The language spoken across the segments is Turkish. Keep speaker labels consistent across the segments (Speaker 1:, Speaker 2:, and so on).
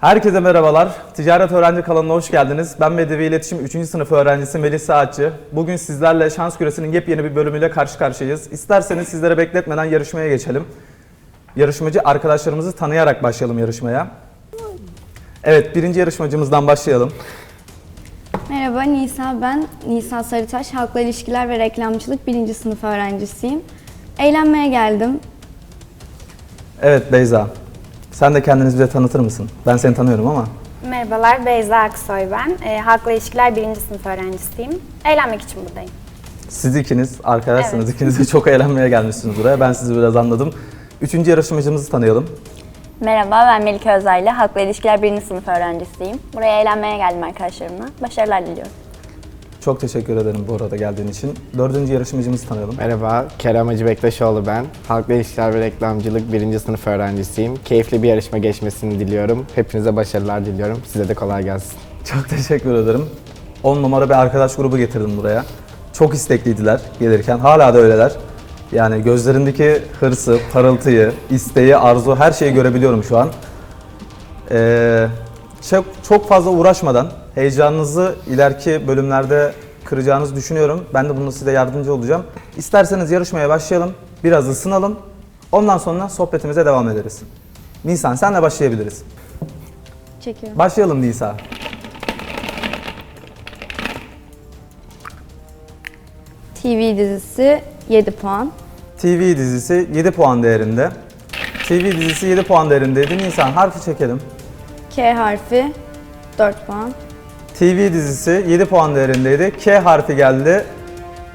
Speaker 1: Herkese merhabalar. Ticaret Öğrenci kanalına hoş geldiniz. Ben Medyavi İletişim 3. sınıf öğrencisi Melih Saatçı. Bugün sizlerle Şans Küresi'nin yepyeni bir bölümüyle karşı karşıyayız. İsterseniz sizlere bekletmeden yarışmaya geçelim. Yarışmacı arkadaşlarımızı tanıyarak başlayalım yarışmaya. Evet, birinci yarışmacımızdan başlayalım.
Speaker 2: Merhaba Nisa ben. Nisa Sarıtaş, Halkla İlişkiler ve Reklamcılık 1. sınıf öğrencisiyim. Eğlenmeye geldim.
Speaker 1: Evet Beyza, sen de kendinizi bize tanıtır mısın? Ben seni tanıyorum ama.
Speaker 3: Merhabalar, Beyza Aksoy ben. E, Halkla İlişkiler 1. sınıf öğrencisiyim. Eğlenmek için buradayım.
Speaker 1: Siz ikiniz arkadaşsınız.
Speaker 3: Evet.
Speaker 1: İkiniz de çok eğlenmeye gelmişsiniz buraya. Ben sizi biraz anladım. Üçüncü yarışmacımızı tanıyalım.
Speaker 4: Merhaba ben Melike Özaylı. Halkla İlişkiler 1. sınıf öğrencisiyim. Buraya eğlenmeye geldim arkadaşlarımla. Başarılar diliyorum.
Speaker 1: Çok teşekkür ederim bu arada geldiğin için. Dördüncü yarışmacımızı tanıyalım.
Speaker 5: Merhaba, Kerem Hacı Bektaşoğlu ben. Halkla İlişkiler ve Reklamcılık 1. sınıf öğrencisiyim. Keyifli bir yarışma geçmesini diliyorum. Hepinize başarılar diliyorum. Size de kolay gelsin.
Speaker 1: Çok teşekkür ederim. 10 numara bir arkadaş grubu getirdim buraya. Çok istekliydiler gelirken. Hala da öyleler. Yani gözlerindeki hırsı, parıltıyı, isteği, arzu her şeyi görebiliyorum şu an. Ee, çok, çok fazla uğraşmadan heyecanınızı ileriki bölümlerde kıracağınızı düşünüyorum. Ben de bunda size yardımcı olacağım. İsterseniz yarışmaya başlayalım. Biraz ısınalım. Ondan sonra sohbetimize devam ederiz. Nisan senle başlayabiliriz.
Speaker 2: Çekiyorum.
Speaker 1: Başlayalım Nisa.
Speaker 2: TV dizisi 7 puan.
Speaker 1: TV dizisi 7 puan değerinde. TV dizisi 7 puan değerindeydi. Nisan harfi çekelim.
Speaker 2: K harfi 4 puan.
Speaker 1: TV dizisi 7 puan değerindeydi. K harfi geldi.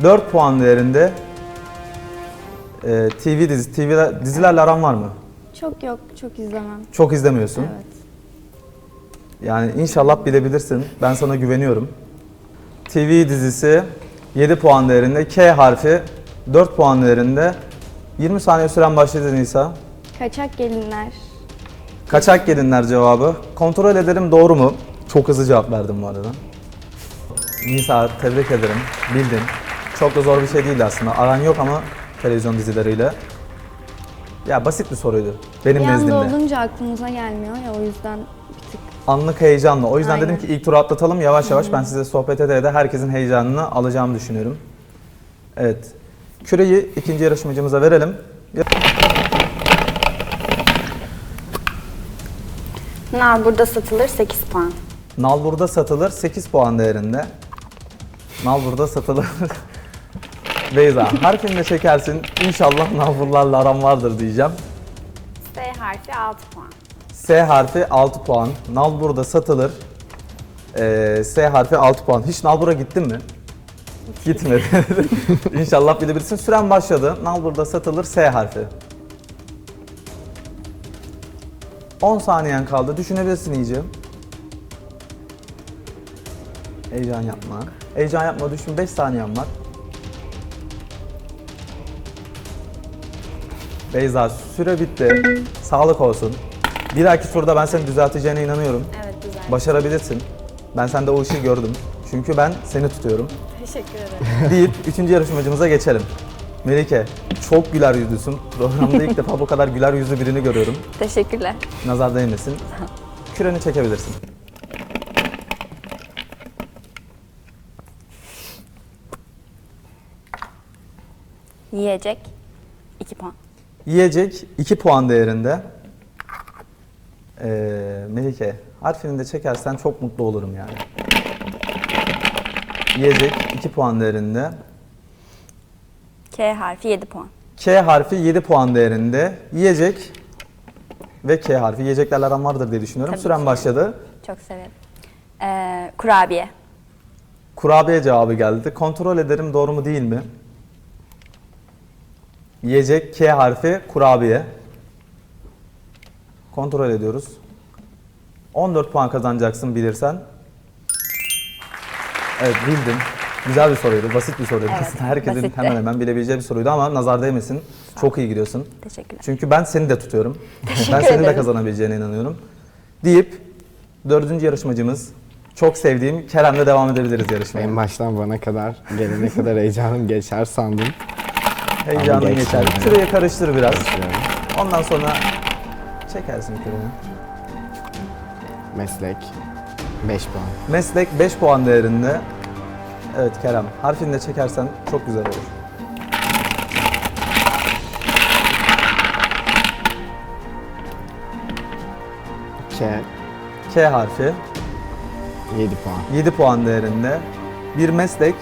Speaker 1: 4 puan değerinde. Ee, TV dizi, TV dizilerle aran var mı?
Speaker 2: Çok yok, çok izlemem.
Speaker 1: Çok izlemiyorsun.
Speaker 2: Evet.
Speaker 1: Yani inşallah bilebilirsin. Ben sana güveniyorum. TV dizisi 7 puan değerinde. K harfi 4 puan değerinde. 20 saniye süren başladı Nisa.
Speaker 2: Kaçak gelinler.
Speaker 1: Kaçak gelinler cevabı. Kontrol ederim doğru mu? Çok hızlı cevap verdim bu arada. Nisa tebrik ederim. Bildin. Çok da zor bir şey değildi aslında. Aran yok ama televizyon dizileriyle. Ya basit bir soruydu. Benim
Speaker 2: Bir anda
Speaker 1: nezdimde.
Speaker 2: olunca aklımıza gelmiyor ya o yüzden bir tık.
Speaker 1: Anlık heyecanla. O yüzden
Speaker 2: Aynen.
Speaker 1: dedim ki ilk turu atlatalım yavaş yavaş. Ben size sohbet ede ede herkesin heyecanını alacağımı düşünüyorum. Evet. Küreyi ikinci yarışmacımıza verelim.
Speaker 3: Nar burada satılır 8 puan.
Speaker 1: Nalbur'da satılır 8 puan değerinde. Nalbur'da satılır. Beyza de çekersin. İnşallah nalburlarla aram vardır diyeceğim.
Speaker 3: S harfi 6 puan.
Speaker 1: S harfi 6 puan. Nalbur'da satılır. Ee, S harfi 6 puan. Hiç Nalbur'a gittin mi? Gitmedi. İnşallah bilebilirsin. Süren başladı. Nalbur'da satılır S harfi. 10 saniyen kaldı. Düşünebilirsin iyice. Heyecan yapma. Heyecan yapma. Düşün. 5 saniyen var. Beyza süre bitti. Sağlık olsun. Bir dahaki turda ben seni düzelteceğine inanıyorum.
Speaker 3: Evet güzel.
Speaker 1: Başarabilirsin. Ben sende o işi gördüm. Çünkü ben seni tutuyorum.
Speaker 3: Teşekkür ederim.
Speaker 1: Deyip üçüncü yarışmacımıza geçelim. Melike, çok güler yüzlüsün. Programda ilk defa bu kadar güler yüzlü birini görüyorum.
Speaker 4: Teşekkürler.
Speaker 1: Nazar değmesin. Küreni çekebilirsin.
Speaker 4: Yiyecek 2 puan.
Speaker 1: Yiyecek 2 puan değerinde. Ee, Melike, harfini de çekersen çok mutlu olurum yani. Yiyecek 2 puan değerinde.
Speaker 4: K harfi 7 puan.
Speaker 1: K harfi 7 puan değerinde. Yiyecek ve K harfi. Yiyeceklerle aram vardır diye düşünüyorum.
Speaker 4: Tabii
Speaker 1: Süren
Speaker 4: ki.
Speaker 1: başladı.
Speaker 4: Çok severim. Ee, kurabiye.
Speaker 1: Kurabiye cevabı geldi. Kontrol ederim doğru mu değil mi? Yiyecek K harfi kurabiye. Kontrol ediyoruz. 14 puan kazanacaksın bilirsen. Evet bildim. Güzel bir soruydu, basit bir soruydu.
Speaker 4: Evet,
Speaker 1: Aslında herkesin
Speaker 4: basitti.
Speaker 1: hemen hemen bilebileceği bir soruydu ama nazar değmesin. Çok iyi gidiyorsun.
Speaker 4: Teşekkürler.
Speaker 1: Çünkü ben seni de tutuyorum. ben senin de kazanabileceğine inanıyorum. Deyip dördüncü yarışmacımız çok sevdiğim Kerem'le devam edebiliriz yarışmaya.
Speaker 5: En baştan bana kadar gelene kadar heyecanım geçer sandım.
Speaker 1: Heyecanın
Speaker 5: Ama
Speaker 1: geçer. Şuraya karıştır biraz. Ondan sonra çekersin kürünü.
Speaker 5: Meslek 5 puan.
Speaker 1: Meslek 5 puan değerinde. Evet Kerem, harfini de çekersen çok güzel olur.
Speaker 5: K
Speaker 1: K harfi
Speaker 5: 7 puan.
Speaker 1: 7 puan değerinde. Bir meslek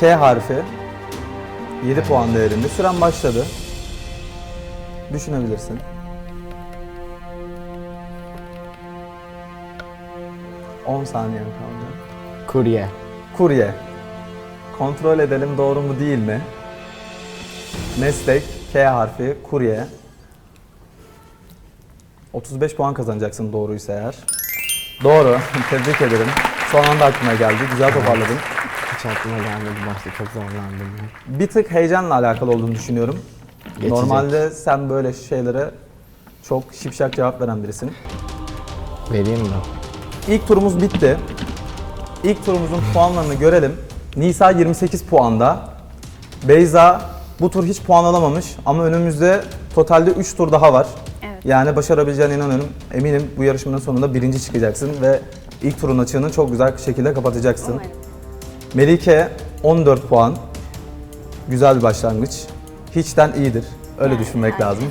Speaker 1: K harfi 7 puan değerinde. Süren başladı. Düşünebilirsin. On saniyen kaldı.
Speaker 5: Kurye
Speaker 1: Kurye. Kontrol edelim doğru mu değil mi? Meslek K harfi kurye. 35 puan kazanacaksın doğruysa eğer. Doğru. Tebrik ederim. Son anda aklıma geldi. Güzel toparladın.
Speaker 5: Hiç aklıma gelmedi başta çok zorlandım.
Speaker 1: Bir tık heyecanla alakalı olduğunu düşünüyorum.
Speaker 5: Geçecek.
Speaker 1: Normalde sen böyle şeylere çok şipşak cevap veren birisin.
Speaker 5: Vereyim mi?
Speaker 1: İlk turumuz bitti. İlk turumuzun puanlarını görelim. Nisa 28 puanda. Beyza bu tur hiç puan alamamış ama önümüzde totalde 3 tur daha var.
Speaker 3: Evet.
Speaker 1: Yani başarabileceğine inanıyorum. Eminim bu yarışmanın sonunda birinci çıkacaksın ve ilk turun açığını çok güzel bir şekilde kapatacaksın.
Speaker 3: Umarım.
Speaker 1: Melike 14 puan. Güzel bir başlangıç. Hiçten iyidir. Öyle
Speaker 3: Yani,
Speaker 1: düşünmek
Speaker 3: aynen.
Speaker 1: lazım.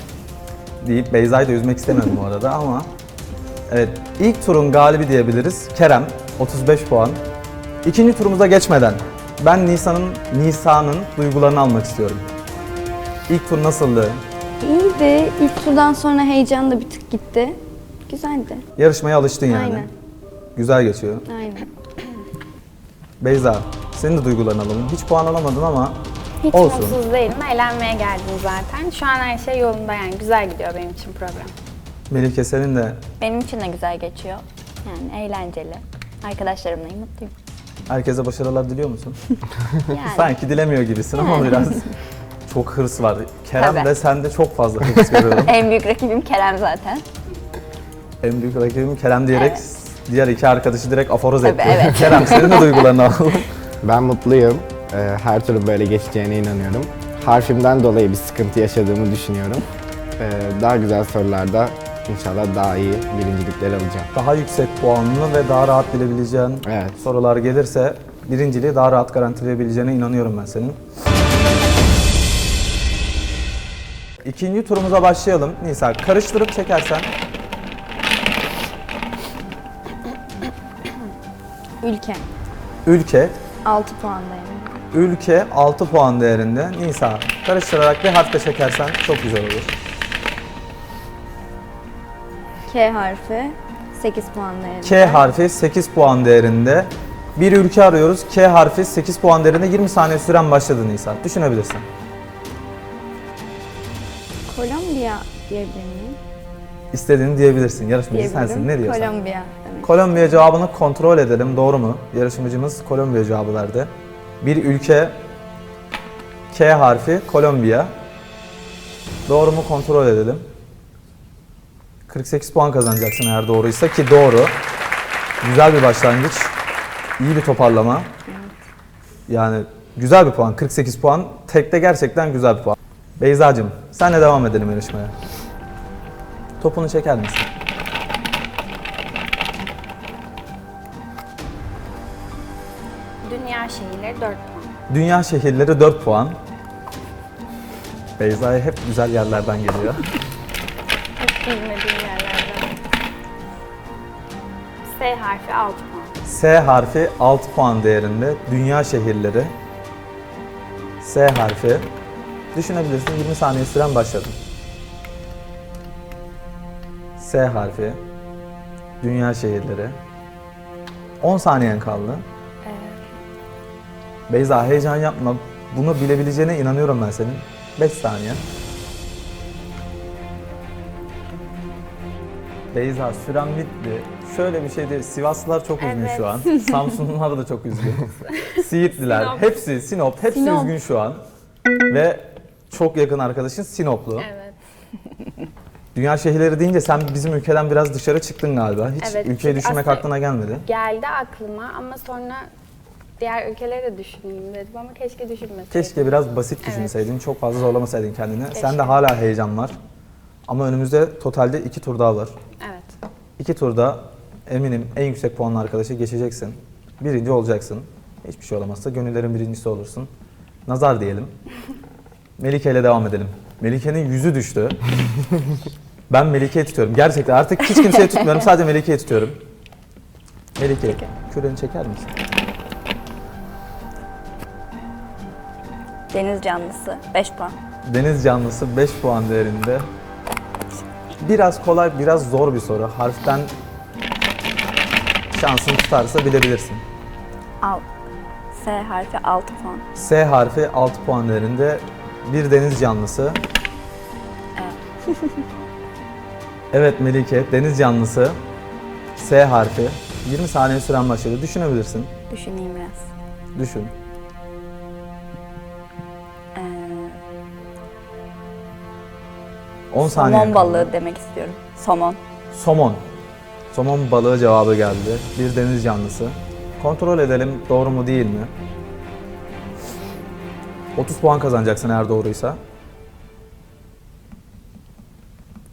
Speaker 1: Deyip Beyza'yı da üzmek istemedim bu arada ama Evet, ilk turun galibi diyebiliriz. Kerem 35 puan. İkinci turumuza geçmeden ben Nisa'nın Nisa'nın duygularını almak istiyorum. İlk tur nasıldı?
Speaker 2: İyiydi. İlk turdan sonra heyecan da bir tık gitti. Güzeldi.
Speaker 1: Yarışmaya alıştın yani.
Speaker 2: Aynen.
Speaker 1: Güzel geçiyor.
Speaker 2: Aynen.
Speaker 1: Beyza, senin de duygularını alalım. Hiç puan alamadın ama
Speaker 3: Hiç
Speaker 1: olsun.
Speaker 3: mutsuz değilim. Eğlenmeye geldim zaten. Şu an her şey yolunda yani. Güzel gidiyor benim için program.
Speaker 1: Melike senin de
Speaker 4: Benim için de güzel geçiyor. Yani eğlenceli. Arkadaşlarımla mutluyum.
Speaker 1: herkese başarılar diliyor musun?
Speaker 4: Yani
Speaker 1: Sanki dilemiyor gibisin ama biraz çok hırs var. Kerem
Speaker 4: Tabii.
Speaker 1: de sende çok fazla hırs görüyorum.
Speaker 4: en büyük rakibim Kerem zaten.
Speaker 1: en büyük rakibim Kerem diyerek
Speaker 4: Evet.
Speaker 1: Diğer iki arkadaşı direkt aforoz
Speaker 4: Tabii,
Speaker 1: etti.
Speaker 4: evet.
Speaker 1: Kerem senin de duygularını alalım.
Speaker 5: Ben mutluyum. Ee, Her türlü böyle geçeceğine inanıyorum. Harfimden dolayı bir sıkıntı yaşadığımı düşünüyorum. Ee, Daha güzel sorularda inşallah daha iyi birincilikler alacağım.
Speaker 1: Daha yüksek puanlı ve daha rahat bilebileceğin
Speaker 5: Evet.
Speaker 1: sorular gelirse birinciliği daha rahat garantileyebileceğine inanıyorum ben senin. İkinci turumuza başlayalım. Nisa karıştırıp çekersen
Speaker 2: Ülke.
Speaker 1: ülke,
Speaker 2: 6 puandayım.
Speaker 1: ülke 6 puan değerinde. Nisa karıştırarak bir harf de çekersen çok güzel olur.
Speaker 2: K harfi 8 puandayım.
Speaker 1: K harfi 8 puan değerinde. Bir ülke arıyoruz. K harfi 8 puan değerinde 20 saniye süren başladı Nisa. Düşünebilirsin.
Speaker 2: Kolombiya diyebilir miyim?
Speaker 1: İstediğini diyebilirsin. Yarışmacı
Speaker 2: Diyebilirim.
Speaker 1: sensin. Ne diyorsan.
Speaker 2: Kolombiya.
Speaker 1: Kolombiya cevabını kontrol edelim. Doğru mu? Yarışmacımız Kolombiya cevabı verdi. Bir ülke K harfi Kolombiya. Doğru mu kontrol edelim. 48 puan kazanacaksın eğer doğruysa ki doğru. Güzel bir başlangıç. İyi bir toparlama. Yani güzel bir puan. 48 puan. Tekte gerçekten güzel bir puan. Beyzacığım senle devam edelim yarışmaya. Topunu çeker misin?
Speaker 3: Şehirleri 4 puan.
Speaker 1: Dünya şehirleri 4 puan. Beyza'ya hep güzel yerlerden geliyor.
Speaker 3: Hiç bilmediğim yerlerden. S harfi 6 puan.
Speaker 1: S harfi 6 puan değerinde dünya şehirleri. S harfi. Düşünebilirsin 20 saniye süren başladı. S harfi. Dünya şehirleri. 10 saniyen kaldı. Beyza heyecan yapma. Bunu bilebileceğine inanıyorum ben senin. 5 saniye. Beyza süren bitti. Şöyle bir şey değil. Sivaslılar çok üzgün
Speaker 3: Evet.
Speaker 1: şu an. Samsunlular da çok üzgün. Siirtliler,
Speaker 3: Sinop.
Speaker 1: hepsi Sinop, hepsi
Speaker 2: Sinop.
Speaker 1: üzgün şu an. Ve çok yakın arkadaşın Sinoplu.
Speaker 3: Evet.
Speaker 1: Dünya şehirleri deyince sen bizim ülkeden biraz dışarı çıktın galiba. Hiç
Speaker 3: Evet,
Speaker 1: ülkeyi
Speaker 3: çünkü
Speaker 1: düşünmek
Speaker 3: aslında-
Speaker 1: aklına gelmedi.
Speaker 3: Geldi aklıma ama sonra diğer ülkeleri de düşüneyim dedim ama keşke düşünmeseydim.
Speaker 1: Keşke biraz basit
Speaker 3: Evet.
Speaker 1: düşünseydin, çok fazla zorlamasaydın kendini.
Speaker 3: Keşke.
Speaker 1: Sende hala heyecan var. Ama önümüzde totalde iki tur daha var.
Speaker 3: Evet.
Speaker 1: İki turda eminim en yüksek puanlı arkadaşı geçeceksin. Birinci olacaksın. Hiçbir şey olamazsa gönüllerin birincisi olursun. Nazar diyelim. Melike ile devam edelim. Melike'nin yüzü düştü. ben Melike'yi tutuyorum. Gerçekten artık hiç kimseyi tutmuyorum. Sadece Melike'yi tutuyorum. Melike, küreni çeker misin?
Speaker 4: Deniz canlısı 5 puan.
Speaker 1: Deniz canlısı 5 puan değerinde. Biraz kolay, biraz zor bir soru. Harften şansın tutarsa bilebilirsin.
Speaker 4: Al. S harfi 6 puan.
Speaker 1: S harfi 6 puan değerinde bir deniz canlısı. evet Melike, deniz canlısı. S harfi. 20 saniye süren başladı. Düşünebilirsin.
Speaker 4: Düşüneyim biraz.
Speaker 1: Düşün. 10 saniye.
Speaker 4: somon balığı demek istiyorum. Somon.
Speaker 1: Somon. Somon balığı cevabı geldi. Bir deniz canlısı. Kontrol edelim doğru mu değil mi? 30 puan kazanacaksın eğer doğruysa.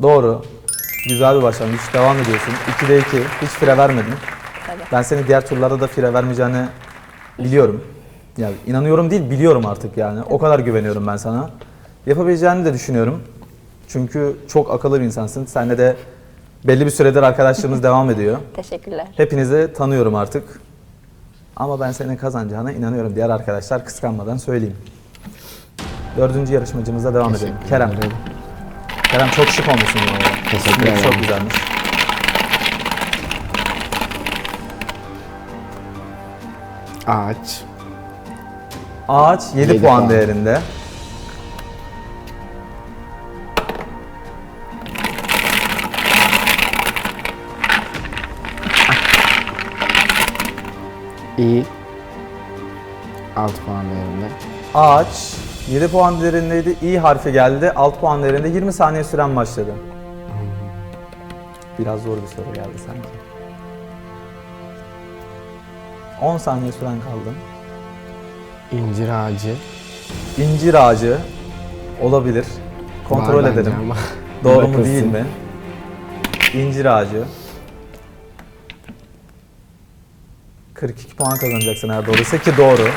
Speaker 1: Doğru. Güzel bir başlangıç. Devam ediyorsun. 2'de 2. Hiç fire vermedin.
Speaker 4: Tabii.
Speaker 1: Ben seni diğer turlarda da fire vermeyeceğini biliyorum. Yani inanıyorum değil, biliyorum artık yani. O kadar güveniyorum ben sana. Yapabileceğini de düşünüyorum. Çünkü çok akıllı bir insansın. Seninle de belli bir süredir arkadaşlığımız devam ediyor.
Speaker 4: Teşekkürler.
Speaker 1: Hepinizi tanıyorum artık. Ama ben senin kazanacağına inanıyorum. Diğer arkadaşlar kıskanmadan söyleyeyim. Dördüncü yarışmacımızla devam edelim. Kerem. Kerem çok şık olmuşsun bu arada.
Speaker 5: Teşekkür
Speaker 1: İsmin
Speaker 5: ederim.
Speaker 1: Çok güzelmiş.
Speaker 5: Ağaç.
Speaker 1: Ağaç 7,
Speaker 5: Yedi
Speaker 1: puan,
Speaker 5: puan.
Speaker 1: değerinde.
Speaker 5: İ. 6 puan değerinde.
Speaker 1: Ağaç 7 puan değerindeydi. İ harfi geldi. 6 puan değerinde 20 saniye süren başladı. Biraz zor bir soru geldi sanki. 10 saniye süren kaldı.
Speaker 5: İncir ağacı.
Speaker 1: İncir ağacı olabilir. Kontrol
Speaker 5: Var bence
Speaker 1: edelim.
Speaker 5: ama.
Speaker 1: Doğru mu
Speaker 5: Bakılsın.
Speaker 1: değil mi? İncir ağacı. 42 puan kazanacaksın eğer doğruysa ki doğru.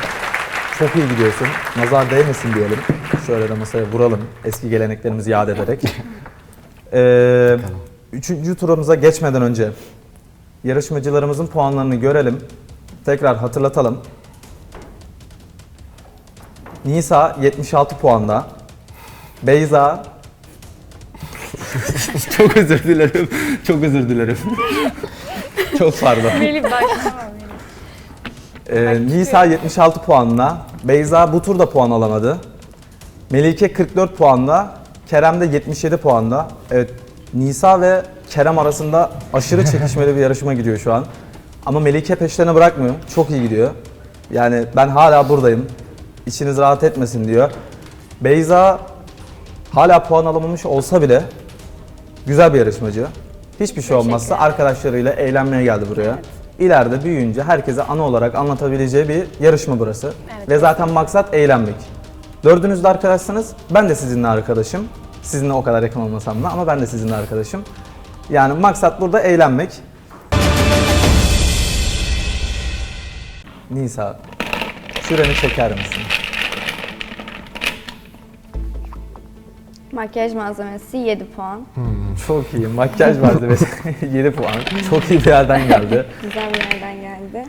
Speaker 1: Çok iyi gidiyorsun. Nazar değmesin diyelim. Şöyle de masaya vuralım eski geleneklerimizi yad ederek. Ee, üçüncü turumuza geçmeden önce yarışmacılarımızın puanlarını görelim. Tekrar hatırlatalım. Nisa 76 puanda. Beyza Çok özür dilerim. Çok özür dilerim. Çok pardon. Ee, Nisa 76 puanla. Beyza bu turda puan alamadı. Melike 44 puanla. Kerem de 77 puanda. Evet Nisa ve Kerem arasında aşırı çekişmeli bir yarışma gidiyor şu an. Ama Melike peşlerine bırakmıyor. Çok iyi gidiyor. Yani ben hala buradayım. İçiniz rahat etmesin diyor. Beyza hala puan alamamış olsa bile güzel bir yarışmacı. Hiçbir şey olmazsa arkadaşlarıyla eğlenmeye geldi buraya. İleride büyüyünce herkese ana olarak anlatabileceği bir yarışma burası. Ve zaten maksat eğlenmek. Dördünüz de arkadaşsınız. Ben de sizinle arkadaşım. Sizinle o kadar yakın olmasam da ama ben de sizinle arkadaşım. Yani maksat burada eğlenmek. Nisa, şureni çeker misin?
Speaker 2: Makyaj malzemesi 7 puan.
Speaker 1: Çok iyi. Makyaj malzemesi 7 puan. Çok iyi bir yerden geldi.
Speaker 2: Güzel bir yerden geldi.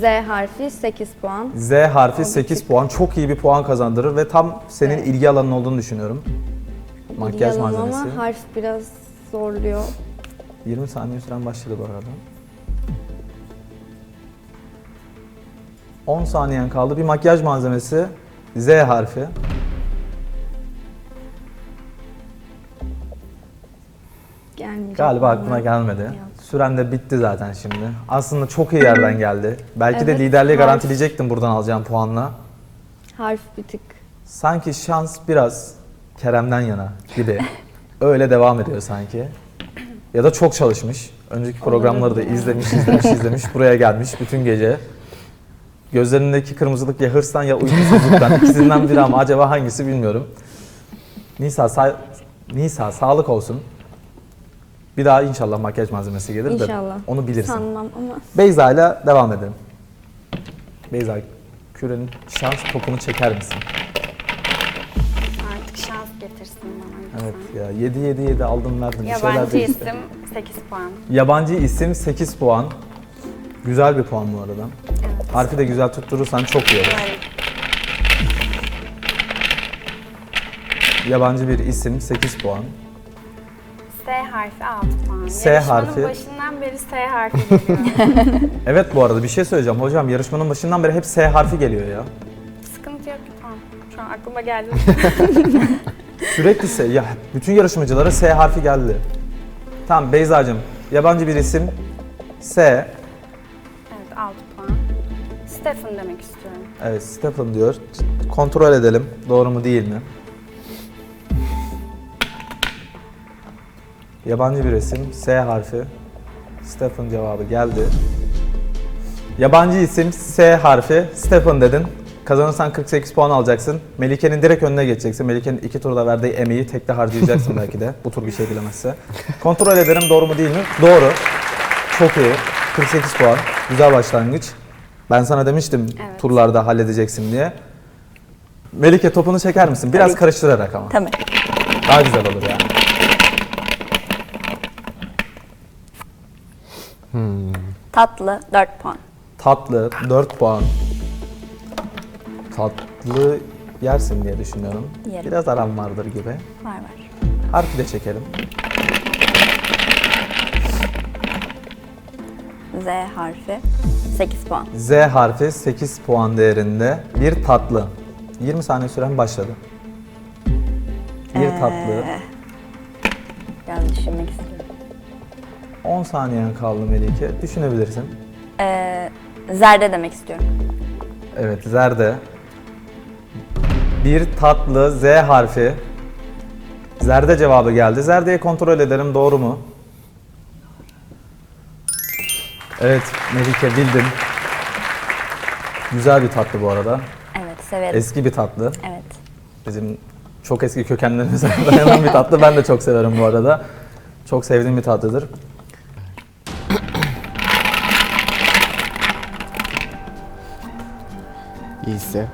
Speaker 2: Z harfi 8 puan.
Speaker 1: Z harfi 8 puan. Çok iyi bir puan kazandırır ve tam senin
Speaker 2: Evet.
Speaker 1: ilgi alanın olduğunu düşünüyorum. Makyaj
Speaker 2: İlgi
Speaker 1: malzemesi.
Speaker 2: Ama harf biraz zorluyor.
Speaker 1: 20 saniye süren başladı bu arada. 10 saniyen kaldı. Bir makyaj malzemesi. Z harfi.
Speaker 2: Gelmeyecek.
Speaker 1: Galiba aklına gelmedi.
Speaker 2: Yok.
Speaker 1: Süren de bitti zaten şimdi. Aslında çok iyi yerden geldi. Belki de
Speaker 2: Evet,
Speaker 1: liderliği
Speaker 2: harf.
Speaker 1: garantileyecektim buradan alacağım puanla.
Speaker 2: Harf bir tık.
Speaker 1: Sanki şans biraz Kerem'den yana gibi. Öyle devam ediyor sanki. Ya da çok çalışmış. Önceki programları da izlemiş, izlemiş, izlemiş. Buraya gelmiş bütün gece. Gözlerindeki kırmızılık ya hırstan ya uykusuzluktan. ikisinden biri ama acaba hangisi bilmiyorum. Nisa, sa- Nisa sağlık olsun. Bir daha inşallah makyaj malzemesi gelir de
Speaker 2: İnşallah.
Speaker 1: onu bilirsin.
Speaker 2: Sanmam ama.
Speaker 1: Beyza ile devam edelim. Beyza, kürenin şans topunu çeker misin?
Speaker 3: Artık şans getirsin bana.
Speaker 1: Evet ya 7 7 7 aldım verdim. Bir şeyler
Speaker 3: Yabancı
Speaker 1: değişti.
Speaker 3: isim 8 puan.
Speaker 1: Yabancı isim 8 puan. Güzel bir puan bu arada. Harfi de güzel tutturursan çok iyi olur. Yabancı bir isim 8 puan.
Speaker 3: S harfi 6 puan.
Speaker 1: S
Speaker 3: Yarışmanın
Speaker 1: harfi.
Speaker 3: başından beri S harfi geliyor.
Speaker 1: Evet bu arada bir şey söyleyeceğim hocam yarışmanın başından beri hep S harfi geliyor ya.
Speaker 3: Sıkıntı yok tamam. Şu an aklıma geldi.
Speaker 1: Sürekli S. Ya bütün yarışmacılara S harfi geldi. Tamam Beyza'cığım yabancı bir isim S.
Speaker 3: evet 6 puan. Stephen demek istiyorum.
Speaker 1: Evet Stephen diyor. Kontrol edelim doğru mu değil mi? Yabancı bir isim S harfi. Stephen cevabı geldi. Yabancı isim S harfi. Stephen dedin. Kazanırsan 48 puan alacaksın. Melike'nin direkt önüne geçeceksin. Melike'nin iki turda verdiği emeği tekte harcayacaksın belki de. Bu tur bir şey bilemezse. Kontrol ederim doğru mu değil mi? Doğru. Çok iyi. 48 puan. Güzel başlangıç. Ben sana demiştim
Speaker 3: Evet.
Speaker 1: turlarda halledeceksin diye. Melike topunu çeker misin? Biraz
Speaker 4: Tabii ki.
Speaker 1: karıştırarak ama.
Speaker 4: Tamam.
Speaker 1: Daha güzel olur yani.
Speaker 4: Tatlı 4 puan.
Speaker 1: Tatlı 4 puan. Tatlı yersin diye düşünüyorum.
Speaker 4: Yerim.
Speaker 1: Biraz aram vardır gibi.
Speaker 4: Var var.
Speaker 1: Harfi de çekelim.
Speaker 4: Z harfi 8 puan.
Speaker 1: Z harfi 8 puan değerinde bir tatlı. 20 saniye süren başladı. Bir
Speaker 4: Ee,
Speaker 1: tatlı.
Speaker 4: Biraz düşünmek istiyorum.
Speaker 1: 10 saniyen kaldı Melike. Düşünebilirsin.
Speaker 4: Ee, zerde demek istiyorum.
Speaker 1: Evet, zerde. Bir tatlı Z harfi. Zerde cevabı geldi. Zerde'yi kontrol ederim doğru mu? Evet, Melike bildin. Güzel bir tatlı bu arada.
Speaker 4: Evet severim.
Speaker 1: Eski bir tatlı.
Speaker 4: evet.
Speaker 1: Bizim çok eski kökenlerimize dayanan bir tatlı. Ben de çok severim bu arada. Çok sevdiğim bir tatlıdır.
Speaker 5: Giysi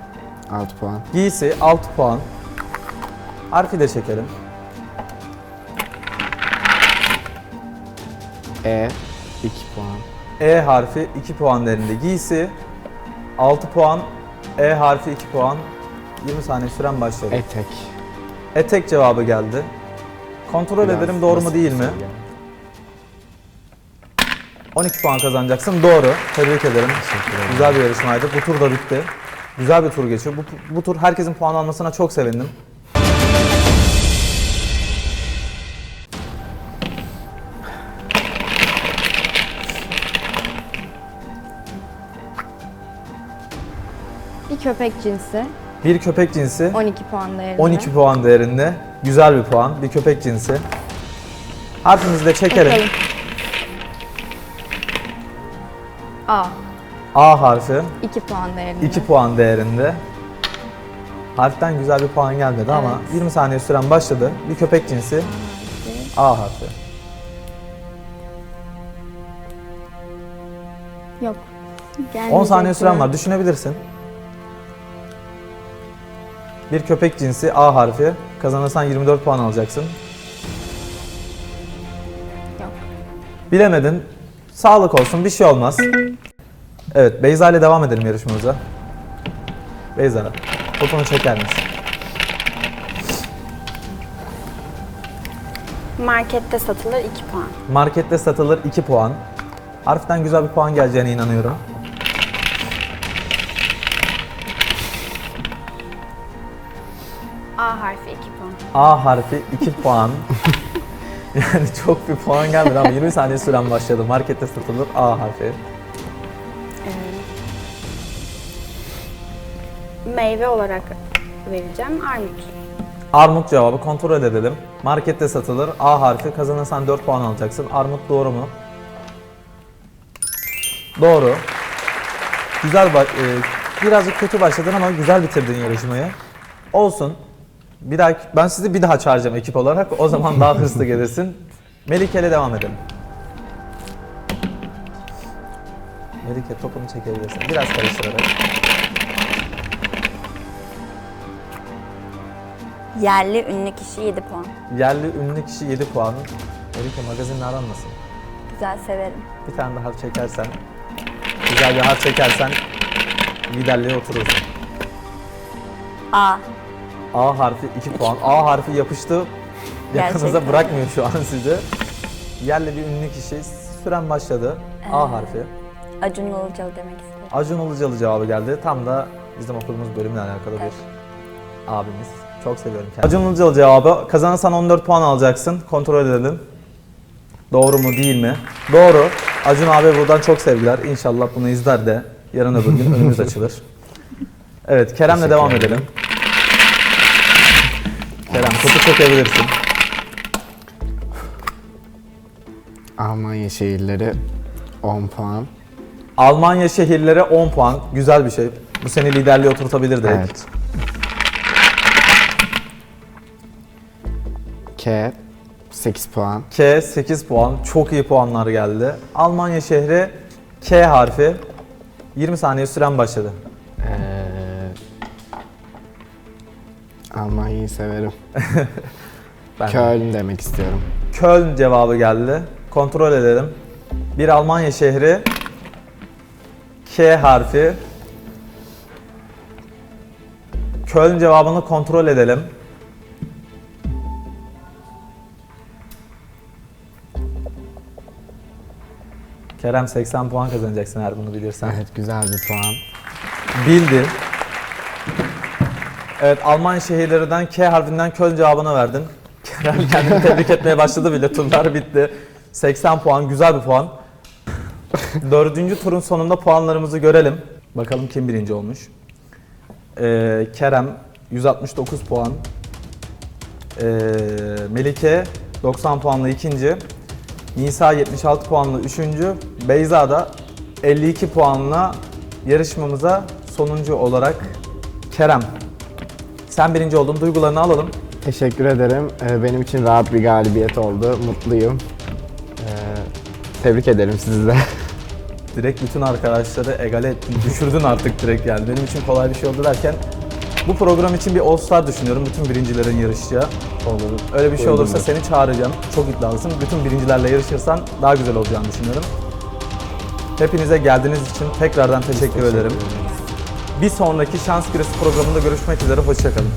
Speaker 5: 6 puan.
Speaker 1: Giysi 6 puan. Harfi de çekelim.
Speaker 5: E 2 puan.
Speaker 1: E harfi 2 puan değerinde. Giysi 6 puan. E harfi 2 puan. 20 saniye süren başladı.
Speaker 5: Etek.
Speaker 1: Etek cevabı geldi. Kontrol
Speaker 5: Biraz
Speaker 1: ederim doğru mu değil mi?
Speaker 5: geldi.
Speaker 1: 12 puan kazanacaksın. Doğru. Tebrik ederim. Güzel bir yarışmaydı. Bu tur da bitti. Güzel bir tur geçiyor. Bu, bu tur herkesin puan almasına çok sevindim.
Speaker 2: Bir köpek cinsi.
Speaker 1: Bir köpek cinsi
Speaker 2: 12 puan değerinde.
Speaker 1: 12 puan değerinde. Güzel bir puan. Bir köpek cinsi. Harfimizi de çekelim.
Speaker 2: Bakalım. A.
Speaker 1: A harfi
Speaker 2: 2 puan değerinde.
Speaker 1: 2 puan değerinde. Harften güzel bir puan gelmedi ama 20 saniye süren başladı. Bir köpek cinsi A harfi.
Speaker 2: Yok.
Speaker 1: 10 saniye
Speaker 2: Gelmeyecek
Speaker 1: süren var. Düşünebilirsin. Bir köpek cinsi A harfi. Kazanırsan 24 puan alacaksın.
Speaker 2: Yok.
Speaker 1: Bilemedin. Sağlık olsun. Bir şey olmaz. Evet. Beyza ile devam edelim yarışmamıza. Beyza. Topunu çeker misin?
Speaker 3: Markette satılır 2 puan.
Speaker 1: Markette satılır 2 puan. Harften güzel bir puan geleceğine inanıyorum.
Speaker 3: A harfi 2 puan.
Speaker 1: A harfi 2 puan. yani çok bir puan gelmedi ama 20 saniye süren başladı. Markette satılır A harfi.
Speaker 3: Meyve olarak vereceğim. Armut.
Speaker 1: Armut cevabı kontrol edelim. Markette satılır A harfi. Kazanırsan 4 puan alacaksın. Armut doğru mu? Doğru. Güzel ba- e, birazcık kötü başladın ama güzel bitirdin yarışmayı. Olsun. Bir daha ben sizi bir daha çağıracağım ekip olarak. O zaman daha hırslı gelirsin. Melike ile devam edelim. Melike topunu çekebilirsin. Biraz karıştırarak.
Speaker 4: Yerli ünlü kişi 7 puan.
Speaker 1: Yerli ünlü kişi 7 puan. Melike magazinle aran nasıl?
Speaker 4: Güzel severim.
Speaker 1: Bir tane daha harf çekersen, güzel bir harf çekersen liderliğe oturursun.
Speaker 4: A.
Speaker 1: A harfi 2 puan. A harfi yapıştı. Yakınıza
Speaker 4: Gerçekten.
Speaker 1: bırakmıyor şu an sizi. Yerli bir ünlü kişi. Süren başladı. A harfi.
Speaker 4: Acun Ilıcalı demek istedim.
Speaker 1: Acun Ilıcalı cevabı geldi. Tam da bizim okulumuz bölümle alakalı bir abimiz. Çok seviyorum kendisini. Acun Ilıcalı cevabı. Kazanırsan 14 puan alacaksın. Kontrol edelim. Doğru mu değil mi? Doğru. Acun abi buradan çok sevgiler. İnşallah bunu izler de yarın öbür gün önümüz açılır. Evet Kerem'le devam edelim. Kerem topu çekebilirsin.
Speaker 5: Almanya şehirleri 10 puan.
Speaker 1: Almanya şehirleri 10 puan. Güzel bir şey. Bu seni liderliğe oturtabilir direkt.
Speaker 5: Evet. K 8 puan.
Speaker 1: K 8 puan. Çok iyi puanlar geldi. Almanya şehri K harfi. 20 saniye süren başladı.
Speaker 5: Ee, Almanya'yı severim.
Speaker 1: Ben
Speaker 5: Köln demek istiyorum.
Speaker 1: Köln cevabı geldi. Kontrol edelim. Bir Almanya şehri K harfi. Köln cevabını kontrol edelim. Kerem 80 puan kazanacaksın eğer bunu bilirsen.
Speaker 5: Evet güzel bir puan.
Speaker 1: Bildi. Evet Alman şehirlerinden K harfinden Köln cevabını verdin. Kerem kendini tebrik etmeye başladı bile. Turlar bitti. 80 puan güzel bir puan. Dördüncü turun sonunda puanlarımızı görelim. Bakalım kim birinci olmuş. Ee, Kerem 169 puan. Ee, Melike 90 puanla ikinci. Nisa 76 puanla üçüncü. Beyza da 52 puanla yarışmamıza sonuncu olarak Kerem. Sen birinci oldun. Duygularını alalım.
Speaker 5: Teşekkür ederim. Ee, Benim için rahat bir galibiyet oldu. Mutluyum. Ee, Tebrik ederim sizi de.
Speaker 1: Direkt bütün arkadaşları egale ettin. Düşürdün artık direkt yani. Benim için kolay bir şey oldu derken bu program için bir All Star düşünüyorum. Bütün birincilerin yarışacağı.
Speaker 5: Olur.
Speaker 1: Öyle bir şey
Speaker 5: Uygundur.
Speaker 1: olursa seni çağıracağım. Çok iddialısın. Bütün birincilerle yarışırsan daha güzel olacağını düşünüyorum. Hepinize geldiğiniz için tekrardan teşekkür ederim. Bir sonraki Şans Küresi programında görüşmek üzere. Hoşçakalın.